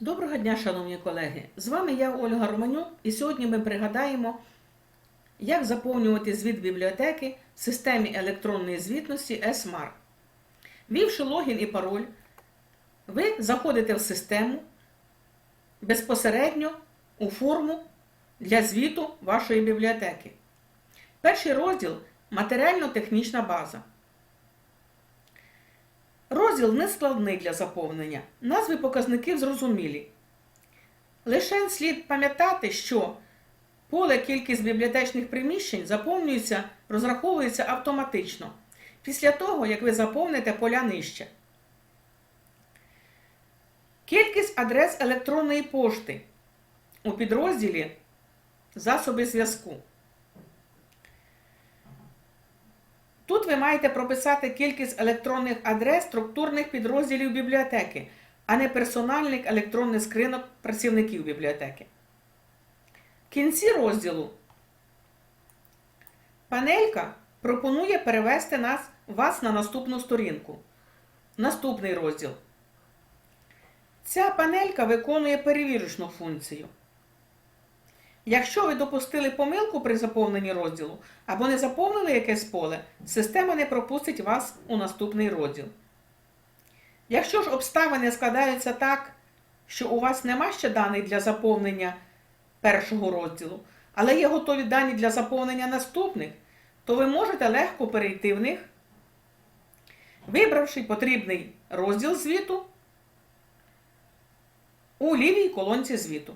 Доброго дня, шановні колеги! З вами я Ольга Романюк, і сьогодні ми пригадаємо, як заповнювати звіт бібліотеки в системі електронної звітності SMART. Ввівши логін і пароль, ви заходите в систему безпосередньо у форму для звіту вашої бібліотеки. Перший розділ матеріально-технічна база. Розділ не складний для заповнення. Назви показників зрозумілі. Лише слід пам'ятати, що поле кількість бібліотечних приміщень заповнюється, розраховується автоматично після того, як ви заповните поля нижче. Кількість адрес електронної пошти у підрозділі Засоби зв'язку. Тут ви маєте прописати кількість електронних адрес структурних підрозділів бібліотеки, а не персональних електронних скринок працівників бібліотеки. В кінці розділу панелька пропонує перевести нас, вас на наступну сторінку. Наступний розділ. Ця панелька виконує перевірочну функцію. Якщо ви допустили помилку при заповненні розділу або не заповнили якесь поле, система не пропустить вас у наступний розділ. Якщо ж обставини складаються так, що у вас нема ще даних для заповнення першого розділу, але є готові дані для заповнення наступних, то ви можете легко перейти в них, вибравши потрібний розділ звіту у лівій колонці звіту.